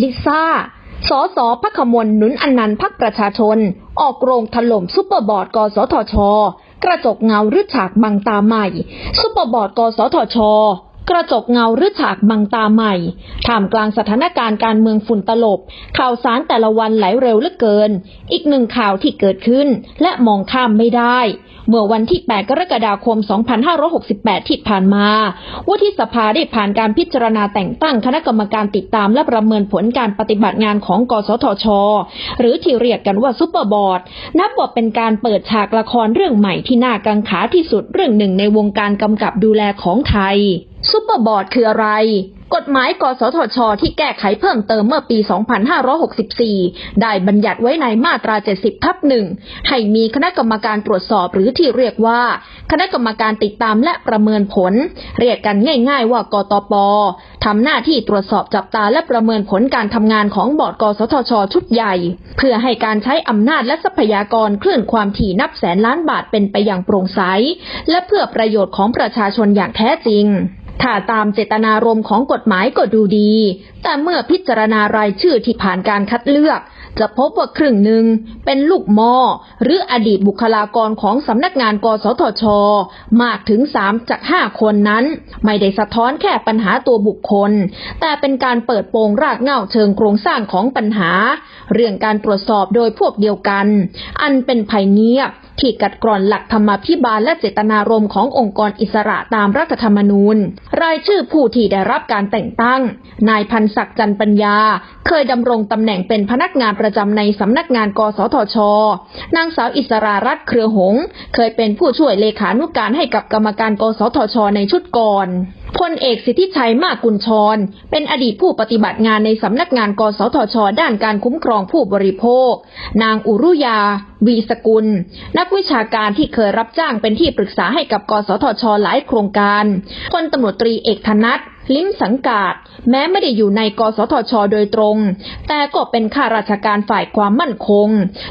ลิซ่าสอสอพักขมลหนุนอนันต์พักประชาชน ออกโรงถล่มซุปเปอร์บอร์ดกสทช กระจกเงาหรือฉากบังตาใหม่ ซุปเปอร์บอร์ดกสทช กระจกเงาหรือฉากบังตาใหม่ท่ามกลางสถานการณ์การเมืองฝุ่นตลบ ข่าวสารแต่ละวันไหลเร็วเหลือเกิน อีกหนึ่งข่าวที่เกิดขึ้นและมองข้ามไม่ได้ เมื่อวันที่ 8 กรกฎาคม 2568 ที่ผ่านมาวุฒิสภาได้ผ่านการพิจารณาแต่งตั้งคณะกรรมการติดตามและประเมินผลการปฏิบัติงานของกสทช หรือที่เรียกกันว่าซุปเปอร์บอร์ดนับว่าเป็นการเปิดฉากละครเรื่องใหม่ที่น่ากังขาที่สุดเรื่องหนึ่งในวงการกำกับดูแลของไทย ซุปเปอร์บอร์ดคืออะไร กฎหมายกสทช ที่แก้ไขเพิ่มเติมเมื่อปี 2564 ได้บัญญัติไว้ในมาตรา 70 ทับหนึ่งให้มีคณะกรรมการตรวจสอบหรือที่เรียกว่า คณะกรรมการติดตามและประเมินผล เรียกกันง่าย ๆ ว่ากตปทำหน้าที่ตรวจสอบจับตาและประเมินผลการทำงานของบอร์ดกสทช ชุดใหญ่ เพื่อให้การใช้อำนาจและทรัพยากรคลื่นความถี่นับแสนล้านบาทเป็นไปอย่างโปร่งใส และเพื่อประโยชน์ของประชาชนอย่างแท้จริง ถ้าตามเจตนารมณ์ของกฎหมายก็ดูดี แต่เมื่อพิจารณารายชื่อที่ผ่านการคัดเลือก จะพบว่าครึ่งหนึ่งเป็นลูกมอ หรืออดีตบุคลากรของสำนักงานกสทช มากถึง3จาก5คนนั้น ไม่ได้สะท้อนแค่ปัญหาตัวบุคคล แต่เป็นการเปิดโปงรากเหง้าเชิงโครงสร้างของปัญหา เรื่องการตรวจสอบโดยพวกเดียวกัน อันเป็นภัยเงียบ ที่กัดกร่อนหลักธรรมาภิบาลและเจตนารมณ์ขององค์กรอิสระตามรัฐธรรมนูญ รายชื่อผู้ที่ได้รับการแต่งตั้ง นายพันศักดิ์จันปัญญา เคยดำรงตำแหน่งเป็นพนักงานประจำในสำนักงานกสทช นางสาวอิสรารัตน์เครือหง เคยเป็นผู้ช่วยเลขานุการให้กับกรรมการกสทช ในชุดก่อนพลเอกสิทธิชัยมากุลชร เป็นอดีตผู้ปฏิบัติงานในสำนักงานกสทช ด้านการคุ้มครองผู้บริโภค นางอุรุยา วีสกุล นักวิชาการที่เคยรับจ้างเป็นที่ปรึกษาให้กับกสทช หลายโครงการพลตำรวจตรีเอกธนัท ลิ้มสังกาดแม้ไม่ได้อยู่ในกสทช โดยตรง แต่ก็เป็นข้าราชการฝ่ายความมั่นคง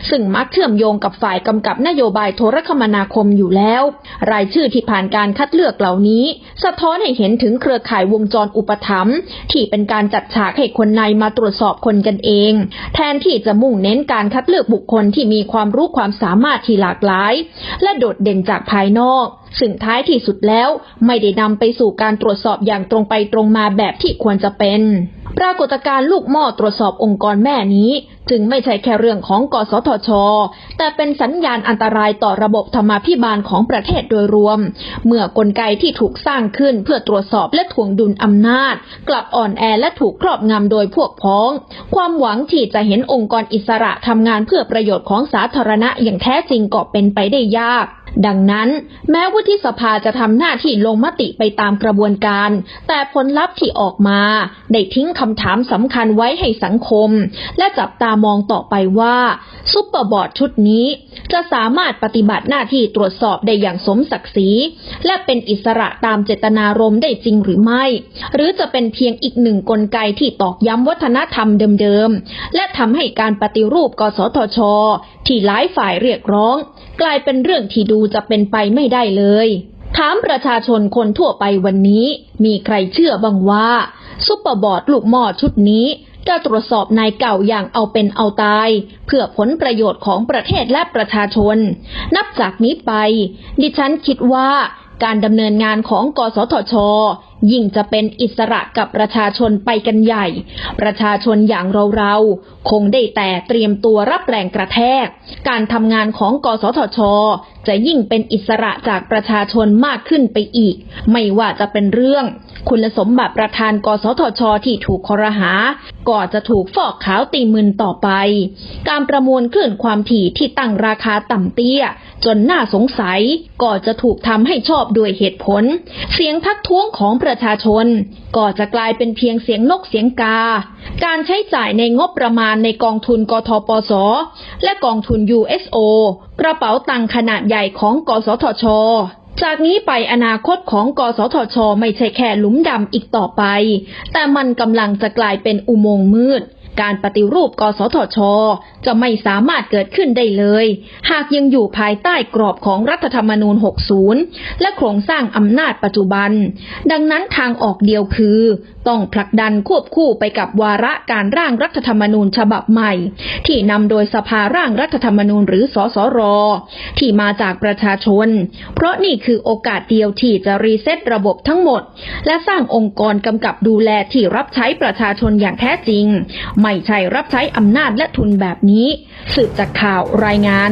ซึ่งมักเชื่อมโยงกับฝ่ายกำกับนโยบายโทรคมนาคมอยู่แล้ว รายชื่อที่ผ่านการคัดเลือกเหล่านี้ สะท้อนให้เห็นถึงเครือข่ายวงจรอุปถัมภ์ที่เป็นการจัดฉากให้คนในมาตรวจสอบคนกันเอง แทนที่จะมุ่งเน้นการคัดเลือกบุคคลที่มีความรู้ความสามารถที่หลากหลาย และโดดเด่นจากภายนอกซึ่งท้ายที่สุดแล้วไม่ได้นำไปสู่การตรวจสอบอย่างตรงไปตรงมาแบบที่ควรจะเป็น ปรากฏการณ์ลูกหม้อตรวจสอบองค์กรแม่นี้ จึงไม่ใช่แค่เรื่องของกสทช แต่เป็นสัญญาณอันตรายต่อระบบธรรมาภิบาลของประเทศโดยรวม เมื่อกลไกที่ถูกสร้างขึ้นเพื่อตรวจสอบและถ่วงดุลอำนาจ กลับอ่อนแอและถูกครอบงำโดยพวกพ้อง ความหวังที่จะเห็นองค์กรอิสระทำงานเพื่อประโยชน์ของสาธารณะอย่างแท้จริงก็เป็นไปได้ยากดังนั้น แม้วุฒิสภาจะทำหน้าที่ลงมติไปตามกระบวนการ แต่ผลลัพธ์ที่ออกมา ได้ทิ้งคำถามสำคัญไว้ให้สังคม และจับตามองต่อไปว่าซุปเปอร์บอร์ดชุดนี้ จะสามารถปฏิบัติหน้าที่ตรวจสอบได้อย่างสมศักดิ์ศรีและเป็นอิสระตามเจตนารมณ์ได้จริงหรือไม่ หรือจะเป็นเพียงอีกหนึ่งกลไกที่ตอกย้ำวัฒนธรรมเดิมๆ และทำให้การปฏิรูปกสทช ที่หลายฝ่ายเรียกร้อง กลายเป็นเรื่องที่ดูจะเป็นไปไม่ได้เลยถามประชาชนคนทั่วไปวันนี้ มีใครเชื่อบ้างว่า ซุปเปอร์บอร์ดลูกหม้อชุดนี้จะตรวจสอบนายเก่าอย่างเอาเป็นเอาตาย เพื่อผลประโยชน์ของประเทศและประชาชน นับจากนี้ไป ดิฉันคิดว่า การดำเนินงานของกสทช ยิ่งจะเป็นอิสระกับประชาชนไปกันใหญ่ ประชาชนอย่างเราๆ คงได้แต่เตรียมตัวรับแรงกระแทก การทำงานของกสทช จะยิ่งเป็นอิสระจากประชาชนมากขึ้นไปอีก ไม่ว่าจะเป็นเรื่อง คุณสมบัติประธานกสทช ที่ถูกคอรหา ก็จะถูกฟอกขาวตีมึนต่อไป การประมวลคลื่นความถี่ที่ตั้งราคาต่ำเตี้ย จนน่าสงสัยก็จะถูกทำให้ชอบด้วยเหตุผล เสียงทักท้วงของประชาชน ก็จะกลายเป็นเพียงเสียงนกเสียงกา การใช้จ่ายในงบประมาณในกองทุนกทปส และกองทุน USO กระเป๋าตังค์ขนาดใหญ่ของกสทชจากนี้ไปอนาคตของกสทช ไม่ใช่แค่หลุมดำอีกต่อไป แต่มันกำลังจะกลายเป็นอุโมงค์มืด การปฏิรูปกสทช จะไม่สามารถเกิดขึ้นได้เลย หากยังอยู่ภายใต้กรอบของรัฐธรรมนูญ 60 และโครงสร้างอำนาจปัจจุบัน ดังนั้นทางออกเดียวคือ ต้องผลักดันควบคู่ไปกับวาระการร่างรัฐธรรมนูญฉบับใหม่ ที่นำโดยสภาร่างรัฐธรรมนูญหรือสสร ที่มาจากประชาชน เพราะนี่คือโอกาสเดียวที่จะรีเซ็ตระบบทั้งหมด และสร้างองค์กรกำกับดูแลที่รับใช้ประชาชนอย่างแท้จริงไม่ใช่รับใช้อำนาจและทุนแบบนี้ สืบจากข่าวรายงาน